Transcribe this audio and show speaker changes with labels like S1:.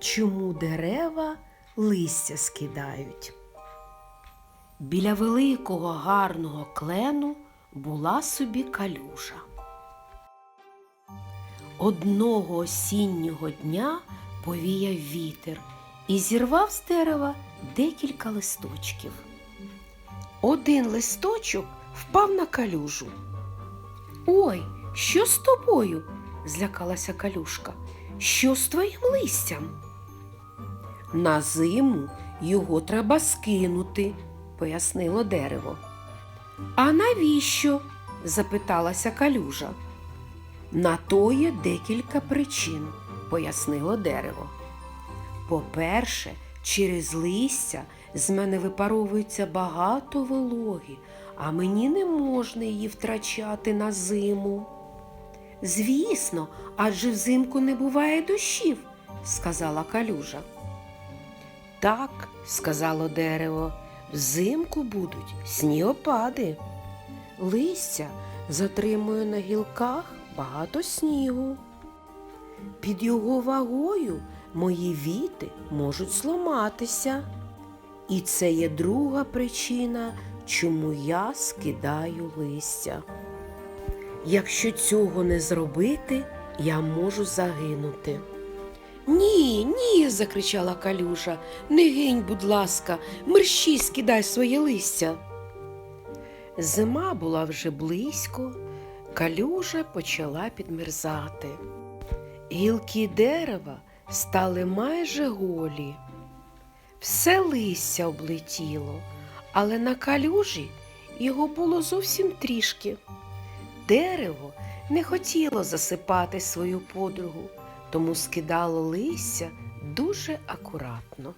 S1: чому дерева листя скидають. Біля великого гарного клену була собі калюжа. Одного осіннього дня повіяв вітер і зірвав з дерева декілька листочків. Один листочок впав на калюжу. Ой, що з тобою? злякалася калюшка. Що з твоїм листям? На зиму його треба скинути, пояснило дерево. А навіщо? запиталася калюжа. На то є декілька причин, пояснило дерево. По-перше, через листя з мене випаровується багато вологи, а мені не можна її втрачати на зиму. Звісно, адже взимку не буває дощів, сказала калюжа. Так, сказало дерево, взимку будуть снігопади. Листя затримує на гілках багато снігу. Під його вагою мої віти можуть зламатися. І це є друга причина, чому я скидаю листя. Якщо цього не зробити, я можу загинути. Ні, ні, закричала калюша. Не гинь, будь ласка, мерщій скидай своє листя. Зима була вже близько, калюжа почала підмерзати. Гілки дерева стали майже голі. Все листя облетіло, але на калюжі його було зовсім трішки. Дерево не хотіло засипати свою подругу, тому скидало листя дуже акуратно.